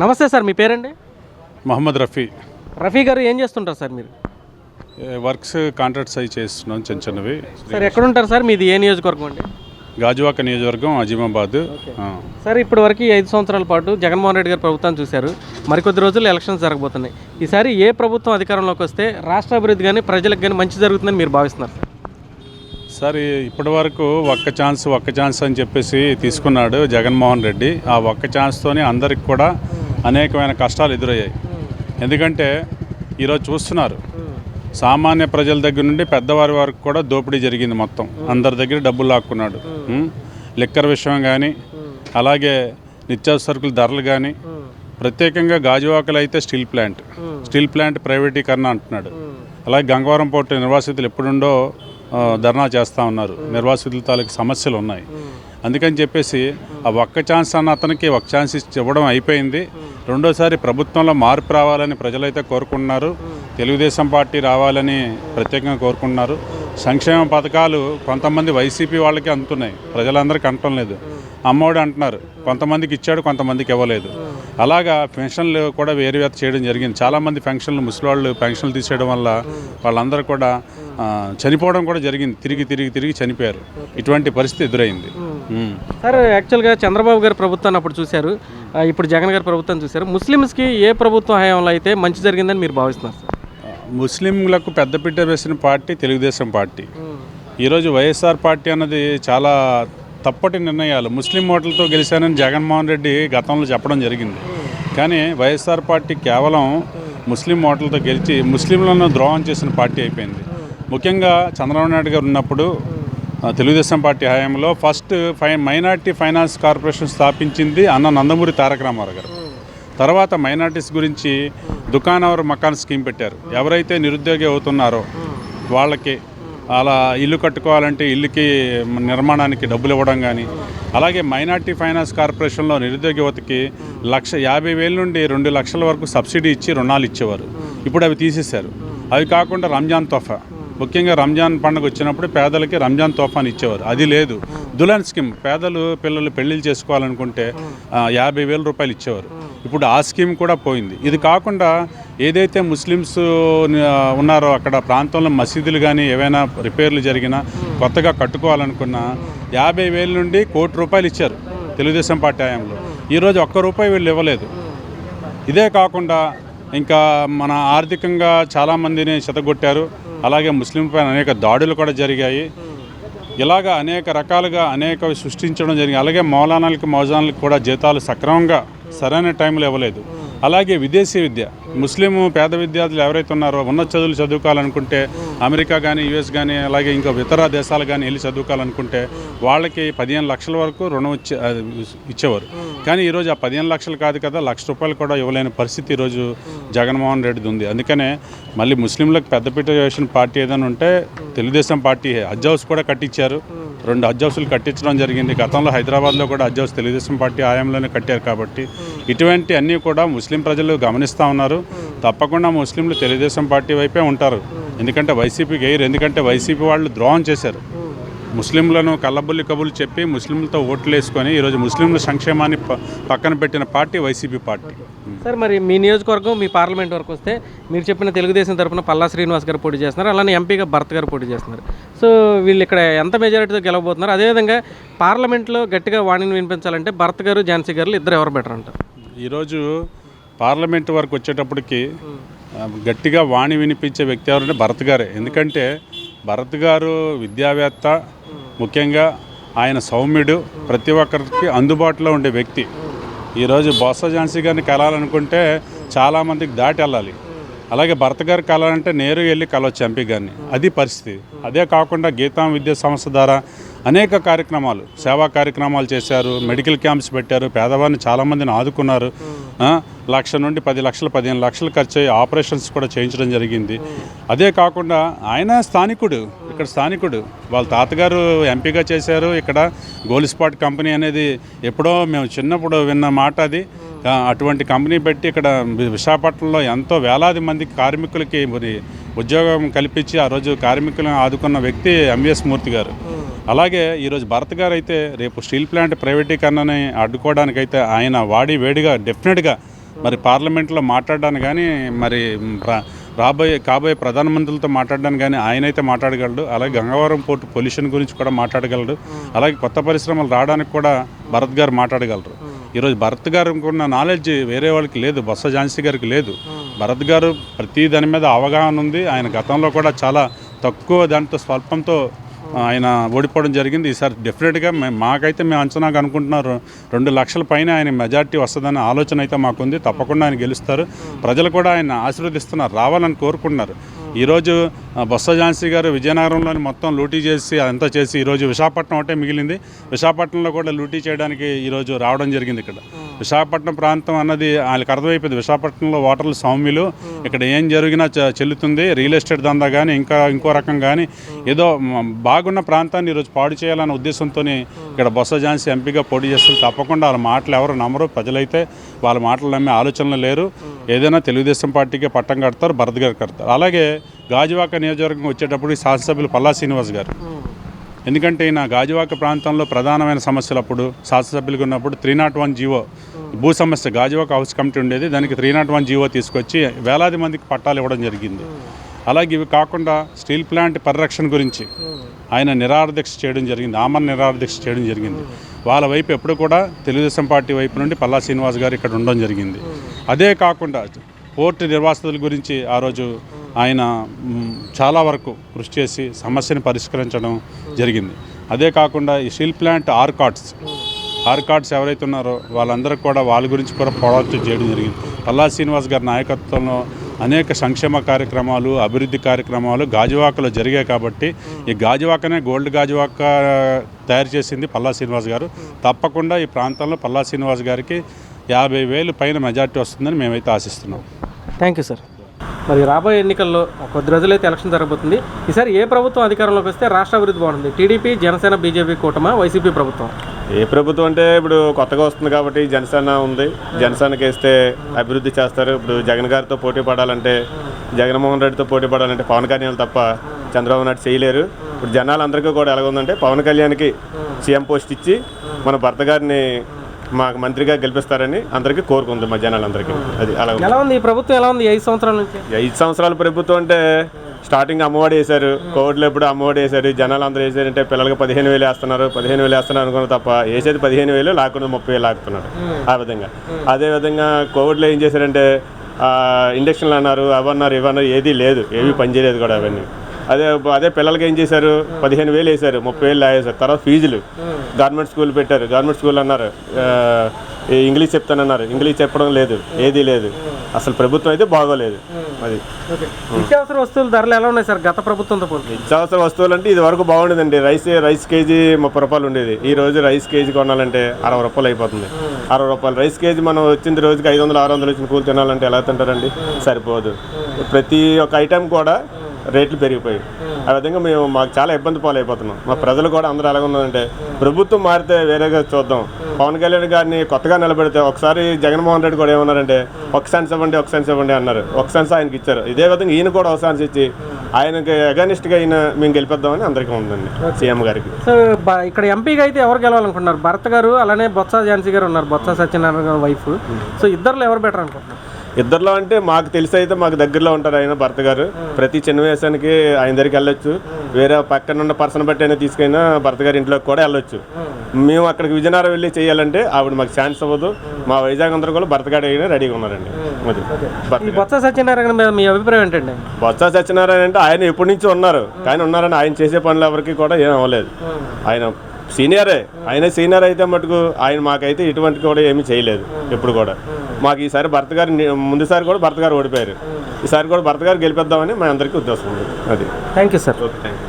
నమస్తే సార్ మీ పేరండి? మహమ్మద్ రఫీ. రఫీ గారు ఏం చేస్తుంటారు సార్ మీరు? వర్క్స్ కాంట్రాక్ట్స్ అవి చేస్తున్నాం చిన్న చిన్నవి. సార్ ఎక్కడ ఉంటారు సార్? మీది ఏ నియోజకవర్గం అండి? గాజువాక నియోజకవర్గం అజీమాబాద్. సార్ ఇప్పటి వరకు ఐదు సంవత్సరాల పాటు జగన్మోహన్ రెడ్డి గారు ప్రభుత్వాన్ని చూశారు. మరికొద్ది రోజుల్లో ఎలక్షన్స్ జరగబోతున్నాయి. ఈసారి ఏ ప్రభుత్వం అధికారంలోకి వస్తే రాష్ట్ర అభివృద్ధి కానీ ప్రజలకు కానీ మంచి జరుగుతుందని మీరు భావిస్తున్నారు సార్? ఇప్పటి వరకు ఒక్క ఛాన్స్ ఒక్క ఛాన్స్ అని చెప్పేసి తీసుకున్నాడు జగన్మోహన్ రెడ్డి. ఆ ఒక్క ఛాన్స్తోనే అందరికి కూడా అనేకమైన కష్టాలు ఎదురయ్యాయి. ఎందుకంటే ఈరోజు చూస్తున్నారు. సామాన్య ప్రజల దగ్గర నుండి పెద్దవారి వరకు కూడా దోపిడీ జరిగింది మొత్తం. అందరి దగ్గర డబ్బులు లాక్కున్నాడు. లిక్కర్ విషయం కానీ అలాగే నిత్యావసరకుల సరుకుల ధరలు కానీ ప్రత్యేకంగా గాజువాకలు అయితే స్టీల్ ప్లాంట్. స్టీల్ ప్లాంట్ ప్రైవేటీకరణ అంటున్నాడు. అలాగే గంగవరం పోర్టు నిర్వాసితులు ఎప్పుడుండో ధర్నా చేస్తూ ఉన్నారు. నిర్వాసితుల తాలూకు సమస్యలు ఉన్నాయి. అందుకని చెప్పేసి ఆ ఒక్క ఛాన్స్ అన్న అతనికి ఒక ఛాన్స్ ఇవ్వడం అయిపోయింది. రెండోసారి ప్రభుత్వంలో మార్పు రావాలని ప్రజలైతే కోరుకుంటున్నారు. తెలుగుదేశం పార్టీ రావాలని ప్రత్యేకంగా కోరుకుంటున్నారు. సంక్షేమ పథకాలు కొంతమంది వైసీపీ వాళ్ళకి అందుతున్నాయి. ప్రజలందరికీ అనటం లేదు. అమ్మఒడి అంటున్నారు. కొంతమందికి ఇచ్చాడు కొంతమందికి ఇవ్వలేదు. అలాగా పెన్షన్లు కూడా వేరువేత చేయడం జరిగింది. చాలామంది పెన్షన్లు ముసలివాళ్ళు పెన్షన్లు తీసేయడం వల్ల వాళ్ళందరూ కూడా చనిపోవడం కూడా జరిగింది. తిరిగి తిరిగి తిరిగి చనిపోయారు. ఇటువంటి పరిస్థితి ఎదురైంది. సార్ యాక్చువల్గా చంద్రబాబు గారి ప్రభుత్వాన్ని అప్పుడు చూశారు. ఇప్పుడు జగన్ గారి ప్రభుత్వాన్ని చూశారు. ముస్లిమ్స్కి ఏ ప్రభుత్వం హయాంలో అయితే మంచి జరిగిందని మీరు భావిస్తున్నారు సార్? ముస్లింలకు పెద్దపీట వేసిన పార్టీ తెలుగుదేశం పార్టీ. ఈరోజు వైఎస్ఆర్ పార్టీ అన్నది చాలా తప్పటి నిర్ణయాలు. ముస్లిం ఓట్లతో గెలిచానని జగన్మోహన్ రెడ్డి గతంలో చెప్పడం జరిగింది. కానీ వైఎస్ఆర్ పార్టీ కేవలం ముస్లిం ఓట్లతో గెలిచి ముస్లింలను ద్రోహం చేసిన పార్టీ అయిపోయింది. ముఖ్యంగా చంద్రబాబు నాయుడు గారు ఉన్నప్పుడు తెలుగుదేశం పార్టీ హయాంలో ఫస్ట్ ఫై మైనార్టీ ఫైనాన్స్ కార్పొరేషన్ స్థాపించింది అన్న నందమూరి తారక రామారావు గారు. తర్వాత మైనార్టీస్ గురించి దుకాణవర్ మకాన్ స్కీమ్ పెట్టారు. ఎవరైతే నిరుద్యోగి అవుతున్నారో వాళ్ళకి అలా ఇల్లు కట్టుకోవాలంటే ఇల్లుకి నిర్మాణానికి డబ్బులు ఇవ్వడం కానీ అలాగే మైనార్టీ ఫైనాన్స్ కార్పొరేషన్లో నిరుద్యోగ యువతకి లక్ష యాభై వేల నుండి రెండు లక్షల వరకు సబ్సిడీ ఇచ్చి రుణాలు ఇచ్చేవారు. ఇప్పుడు అవి తీసేశారు. అవి కాకుండా రంజాన్ తోఫా. ముఖ్యంగా రంజాన్ పండుగ వచ్చినప్పుడు పేదలకి రంజాన్ తోఫాన్ ఇచ్చేవారు. అది లేదు. దులాన్ స్కీమ్. పేదలు పిల్లలు పెళ్ళిళ్ళు చేసుకోవాలనుకుంటే యాభై వేల రూపాయలు ఇచ్చేవారు. ఇప్పుడు ఆ స్కీమ్ కూడా పోయింది. ఇది కాకుండా ఏదైతే ముస్లిమ్స్ ఉన్నారో అక్కడ ప్రాంతంలో మసీదులు కానీ ఏవైనా రిపేర్లు జరిగినా కొత్తగా కట్టుకోవాలనుకున్నా యాభై వేల నుండి కోటి రూపాయలు ఇచ్చారు తెలుగుదేశం పార్టీ హయాంలో. ఈరోజు ఒక్క రూపాయి వీళ్ళు ఇవ్వలేదు. ఇదే కాకుండా ఇంకా మన ఆర్థికంగా చాలామందిని చెతగొట్టారు. అలాగే ముస్లిం పైన అనేక దాడులు కూడా జరిగాయి. ఇలాగ అనేక రకాలుగా అనేక సృష్టించడం జరిగింది. అలాగే మౌలానాలకి మౌజానాలకు కూడా జీతాలు సక్రమంగా సరైన టైంలో ఇవ్వలేదు అలాగే విదేశీ విద్య ముస్లిం పేద విద్యార్థులు ఎవరైతే ఉన్నారో ఉన్నత చదువులు చదువుకోవాలనుకుంటే అమెరికా కానీ యుఎస్ కానీ అలాగే ఇంకా ఇతర దేశాలు కానీ వెళ్ళి చదువుకోవాలనుకుంటే వాళ్ళకి పదిహేను లక్షల వరకు రుణం ఇచ్చే ఇచ్చేవారు. కానీ ఈరోజు ఆ పదిహేను లక్షలు కాదు కదా లక్ష రూపాయలు కూడా ఇవ్వలేని పరిస్థితి ఈరోజు జగన్మోహన్ రెడ్డిది ఉంది. అందుకనే మళ్ళీ ముస్లింలకు పెద్దపీట వేసిన పార్టీ ఏదైనా ఉంటే తెలుగుదేశం పార్టీ హజ్ హౌస్ కూడా కట్టించారు. రెండు హజ్ హౌసులు కట్టించడం జరిగింది. గతంలో హైదరాబాద్లో కూడా హజ్ హౌస్ తెలుగుదేశం పార్టీ హయాంలోనే కట్టారు కాబట్టి ఇటువంటి అన్నీ కూడా ముస్లిం ప్రజలు గమనిస్తూ ఉన్నారు. తప్పకుండా ముస్లింలు తెలుగుదేశం పార్టీ వైపే ఉంటారు. ఎందుకంటే వైసీపీకి వేయరు ఎందుకంటే వైసీపీ వాళ్ళు ద్రోహం చేశారు. ముస్లింలను కల్లబుల్లి కబుర్లు చెప్పి ముస్లింలతో ఓట్లు వేసుకొని ఈరోజు ముస్లింల సంక్షేమాన్ని పక్కన పెట్టిన పార్టీ వైసీపీ పార్టీ. సార్ మరి మీ నియోజకవర్గం మీ పార్లమెంట్ వరకు వస్తే మీరు చెప్పిన తెలుగుదేశం తరపున పల్లా శ్రీనివాస్ గారు పోటీ చేస్తున్నారు అలానే ఎంపీగా భరత్ గారు పోటీ చేస్తున్నారు. సో వీళ్ళు ఇక్కడ ఎంత మెజారిటీతో గెలవబోతున్నారు? అదేవిధంగా పార్లమెంట్లో గట్టిగా వాణిని వినిపించాలంటే భరత్ గారు ఝాన్సీ గారు ఇద్దరు ఎవరు బెటర్ అంటారు? ఈరోజు పార్లమెంట్ వరకు వచ్చేటప్పటికి ఆ, గట్టిగా వాణి వినిపించే వ్యక్తి ఎవరంటే భరత్ గారే. ఎందుకంటే భరత్ గారు విద్యావేత్త ముఖ్యంగా ఆయన సౌమ్యుడు ప్రతి ఒక్కరికి అందుబాటులో ఉండే వ్యక్తి. ఈరోజు బొత్స ఝాన్సీ గారిని కలాలనుకుంటే చాలామందికి దాటి వెళ్ళాలి. అలాగే భర్త గారు కలాలంటే నేరుగా వెళ్ళి కలవచ్చు ఎంపీ గారిని. అది పరిస్థితి. అదే కాకుండా గీతాం విద్యా సంస్థ ద్వారా అనేక కార్యక్రమాలు సేవా కార్యక్రమాలు చేశారు మెడికల్ క్యాంప్స్ పెట్టారు పేదవారిని చాలామందిని ఆదుకున్నారు. లక్ష నుండి పది లక్షలు పదిహేను లక్షలు ఖర్చు అయ్యి ఆపరేషన్స్ కూడా చేయించడం జరిగింది. అదే కాకుండా ఆయన స్థానికుడు ఇక్కడ స్థానికుడు వాళ్ళ తాతగారు ఎంపీగా చేశారు. ఇక్కడ గోల్డ్ స్పాట్ కంపెనీ అనేది ఎప్పుడో మేము చిన్నప్పుడు విన్న మాట అది. అటువంటి కంపెనీ పెట్టి ఇక్కడ విశాఖపట్నంలో ఎంతో వేలాది మంది కార్మికులకి మరి ఉద్యోగం కల్పించి ఆ రోజు కార్మికులను ఆదుకున్న వ్యక్తి ఎంవిఎస్ మూర్తి గారు. అలాగే ఈరోజు భరత్ గారు అయితే రేపు స్టీల్ ప్లాంట్ ప్రైవేటీకరణని అడ్డుకోవడానికైతే ఆయన వాడి వేడిగా డెఫినెట్గా మరి పార్లమెంట్లో మాట్లాడడానికి కానీ మరి రా- రాబోయే కాబోయే ప్రధానమంత్రులతో మాట్లాడడానికి కానీ ఆయన అయితే మాట్లాడగలడు. అలాగే గంగవరం పోర్టు పొల్యూషన్ గురించి కూడా మాట్లాడగలడు. అలాగే కొత్త పరిశ్రమలు రావడానికి కూడా భరత్ గారు మాట్లాడగలరు. ఈరోజు భరత్ గారికి ఉన్న నాలెడ్జ్ వేరే వాళ్ళకి లేదు బొత్స ఝాన్సీ గారికి లేదు. భరత్ గారు ప్రతి దాని మీద అవగాహన ఉంది. ఆయన గతంలో కూడా చాలా తక్కువ దాంతో స్వల్పంతో ఆయన ఓడిపోవడం జరిగింది. ఈసారి డెఫినెట్గా మేము మాకైతే మేము అంచనాగా అనుకుంటున్నారు. రెండు లక్షల పైన ఆయన మెజార్టీ వస్తుందనే ఆలోచన అయితే మాకుంది. తప్పకుండా ఆయన గెలుస్తారు. ప్రజలు కూడా ఆయన ఆశీర్వదిస్తున్నారు. రావాలని కోరుకుంటున్నారు. ఈరోజు బొత్స ఝాన్సీ గారు విజయనగరంలోని మొత్తం లూటీ చేసి అంతా చేసి ఈరోజు విశాఖపట్నం ఒకటే మిగిలింది. విశాఖపట్నంలో కూడా లూటీ చేయడానికి ఈరోజు రావడం జరిగింది ఇక్కడ. విశాఖపట్నం ప్రాంతం అన్నది వాళ్ళకి అర్థమైపోయింది విశాఖపట్నంలో ఓటర్లు సౌమ్యులు. ఇక్కడ ఏం జరిగినా చ- చెల్లుతుంది. రియల్ ఎస్టేట్ దందా కానీ ఇంకా ఇంకో రకం కానీ ఏదో బాగున్న ప్రాంతాన్ని ఈరోజు పాడు చేయాలనే ఉద్దేశంతో ఇక్కడ బొత్స ఝాన్సీ ఎంపీగా పోటీ చేస్తుంది తప్పకుండా వాళ్ళ మాటలు ఎవరు నమ్మరు. ప్రజలైతే వాళ్ళ మాటలు నమ్మే ఆలోచనలు లేరు. ఏదైనా తెలుగుదేశం పార్టీకే పట్టం కడతారు భరత్ గారు కడతారు. అలాగే గాజువాక నియోజకవర్గం వచ్చేటప్పుడు ఈ శాసనసభ్యులు పల్లా శ్రీనివాస్ గారు. ఎందుకంటే ఈయన గాజువాక ప్రాంతంలో ప్రధానమైన సమస్యలు అప్పుడు శాసనసభ్యులుగా ఉన్నప్పుడు త్రీ నాట్ వన్ జీవో భూ సమస్య గాజువాక హౌస్ కమిటీ ఉండేది. దానికి త్రీ నాట్ వన్ జీవో తీసుకొచ్చి వేలాది మందికి పట్టాలు ఇవ్వడం జరిగింది. అలాగే ఇవి కాకుండా స్టీల్ ప్లాంట్ పరిరక్షణ గురించి ఆయన నిరారదీక్ష చేయడం జరిగింది ఆమరణ నిరారదీక్ష చేయడం జరిగింది. వాళ్ళ వైపు ఎప్పుడు కూడా తెలుగుదేశం పార్టీ వైపు నుండి పల్లా శ్రీనివాస్ గారు ఇక్కడ ఉండడం జరిగింది. అదే కాకుండా పోర్టు నిర్వాసితుల గురించి ఆ రోజు ఆయన చాలా వరకు కృషి చేసి సమస్యను పరిష్కరించడం జరిగింది. అదే కాకుండా ఈ స్టీల్ ప్లాంట్ ఆర్కాట్స్ ఆర్కాట్స్ ఎవరైతే ఉన్నారో వాళ్ళందరికీ కూడా వాళ్ళ గురించి కూడా పోరాటం చేయడం జరిగింది. పల్లా శ్రీనివాస్ గారి నాయకత్వంలో అనేక సంక్షేమ కార్యక్రమాలు అభివృద్ధి కార్యక్రమాలు గాజువాకలో జరిగాయి కాబట్టి ఈ గాజువాకనే గోల్డ్ గాజువాక తయారు చేసింది పల్లా శ్రీనివాస్ గారు. తప్పకుండా ఈ ప్రాంతంలో పల్లా శ్రీనివాస్ గారికి యాభై వేలు పైన మెజార్టీ వస్తుందని మేమైతే ఆశిస్తున్నాం. Thank you sir. మరి రాబోయే ఎన్నికల్లో కొద్ది రోజులైతే ఎలక్షన్ జరగబోతుంది. ఈసారి ఏ ప్రభుత్వం అధికారంలోకి వస్తే రాష్ట్ర అభివృద్ధి బాగుంటుంది? టీడీపీ జనసేన బీజేపీ కూటమా? వైసీపీ ప్రభుత్వం? ఏ ప్రభుత్వం అంటే ఇప్పుడు కొత్తగా వస్తుంది కాబట్టి జనసేన ఉంది. జనసేనకి వేస్తే అభివృద్ధి చేస్తారు. ఇప్పుడు జగన్ గారితో పోటీ పడాలంటే జగన్మోహన్ రెడ్డితో పోటీ పడాలంటే పవన్ కళ్యాణ్ తప్ప చంద్రబాబు నాయుడు చేయలేరు. ఇప్పుడు జనాలందరికీ కూడా ఎలాగుందంటే పవన్ కళ్యాణ్కి సీఎం పోస్ట్ ఇచ్చి మన భర్త గారిని మాకు మంత్రిగా గెలిపిస్తారని అందరికీ కోరుకుంది మా జనాలందరికీ. అది అలా ఉంది. ఎలా ఉంది ఈ ప్రభుత్వం? ఎలా ఉంది ఐదు సంవత్సరాల నుంచి? ఐదు సంవత్సరాల ప్రభుత్వం అంటే స్టార్టింగ్ అమ్మఒడి వేశారు కోవిడ్లో ఎప్పుడు అమ్మఒడి వేశారు జనాలు అందరూ వేసారంటే పిల్లలకి పదిహేను వేలు వేస్తున్నారు పదిహేను వేలు వేస్తున్నారు అనుకున్న తప్ప వేసేది పదిహేను వేలు లాక్కున్న ముప్పై వేలు లాక్కున్నారు ఆ విధంగా. అదే విధంగా కోవిడ్లో ఏం చేశారంటే ఆ, ఇంజక్షన్లు అన్నారు అవన్నారు ఇవన్నారు ఏదీ లేదు ఏమీ పనిచేయలేదు కూడా అవన్నీ. అదే అదే పిల్లలకి ఏం చేశారు పదిహేను వేలు వేశారు ముప్పై వేలు వేసారు తర్వాత ఫీజులు గవర్నమెంట్ స్కూల్ పెట్టారు గవర్నమెంట్ స్కూల్ అన్నారు ఇంగ్లీష్ చెప్తానన్నారు ఇంగ్లీష్ చెప్పడం లేదు ఏదీ లేదు అసలు ప్రభుత్వం అయితే బాగోలేదు. అది. నిత్యావసర వస్తువుల ధరలు ఎలా ఉన్నాయి సార్? గత ప్రభుత్వంతో పోలిస్తే నిత్యావసర వస్తువులు అంటే ఇది వరకు బాగుండేదండి. రైస్ రైస్ కేజీ ముప్పై రూపాయలు ఉండేది. ఈ రోజు రైస్ కేజీ కొనాలంటే అరవై రూపాయలు అయిపోతుంది. అరవై రూపాయలు. రైస్ కేజీ మనం వచ్చింది రోజుకి ఐదు వందలు ఆరు వందలు వచ్చిన కూలి తినాలంటే ఎలా తింటారండి? సరిపోదు. ప్రతి ఒక్క ఐటెం కూడా రేట్లు పెరిగిపోయాయి. ఆ విధంగా మేము మాకు చాలా ఇబ్బంది పాలైపోతున్నాం. మా ప్రజలు కూడా అందరూ ఎలా ఉన్నారంటే ప్రభుత్వం మారితే వేరేగా చూద్దాం. పవన్ కళ్యాణ్ గారిని కొత్తగా నిలబెడితే ఒకసారి జగన్మోహన్ రెడ్డి కూడా ఏమన్నారంటే ఒక సెన్స్ ఇవ్వండి ఒక సెన్స్ ఇవ్వండి అన్నారు. ఒక సెన్స్ ఆయనకి ఇచ్చారు. ఇదే విధంగా ఈయన కూడా ఒక సెన్స్ ఇచ్చి ఆయనకి అగనిస్ట్గా ఈయన మేము గెలిపిద్దామని అందరికీ ఉందండి సీఎం గారికి. సో ఇక్కడ ఎంపీగా అయితే ఎవరు గెలవాలనుకుంటున్నారు? భరత్ గారు అలానే బొత్స ఝాన్సీ గారు ఉన్నారు బొత్స సత్యనారాయణ గారు వైఫ్. సో ఇద్దరులో ఎవరు బెటర్ అనుకుంటున్నారు? ఇద్దరిలో అంటే మాకు తెలిసి అయితే మాకు దగ్గరలో ఉంటారు ఆయన భర్త గారు. ప్రతి చిన్న వేసానికి ఆయన దగ్గరికి వెళ్ళొచ్చు. వేరే పక్కన ఉన్న పర్సన్ బట్టి అయినా తీసుకైనా భర్త గారి ఇంట్లోకి కూడా వెళ్ళొచ్చు. మేము అక్కడికి విజయనగరం వెళ్ళి చేయాలంటే ఆవిడ మాకు ఛాన్స్ అవ్వదు. మా వైజాగ్ అందరూ కూడా భర్త గారు అయినా రెడీగా ఉన్నారండి. అది బొత్స సత్యనారాయణ మీద మీ అభిప్రాయం ఏంటండి? బొత్స సత్యనారాయణ అంటే ఆయన ఎప్పటి నుంచో ఉన్నారు. కానీ ఉన్నారని ఆయన చేసే పనులు ఎవరికి కూడా ఏం అవ్వలేదు. ఆయన సీనియరే. ఆయన సీనియర్ అయితే మటుకు ఆయన మాకైతే ఇటువంటి కూడా ఏమీ చేయలేదు ఎప్పుడు కూడా. మాకు ఈసారి భర్త గారు ముందుసారి కూడా భర్త గారు ఓడిపోయారు. ఈసారి కూడా భర్త గారు గెలిపిద్దామని మా అందరికీ ఉద్దేశం ఉంది. అది. Thank you sir. Okay thank you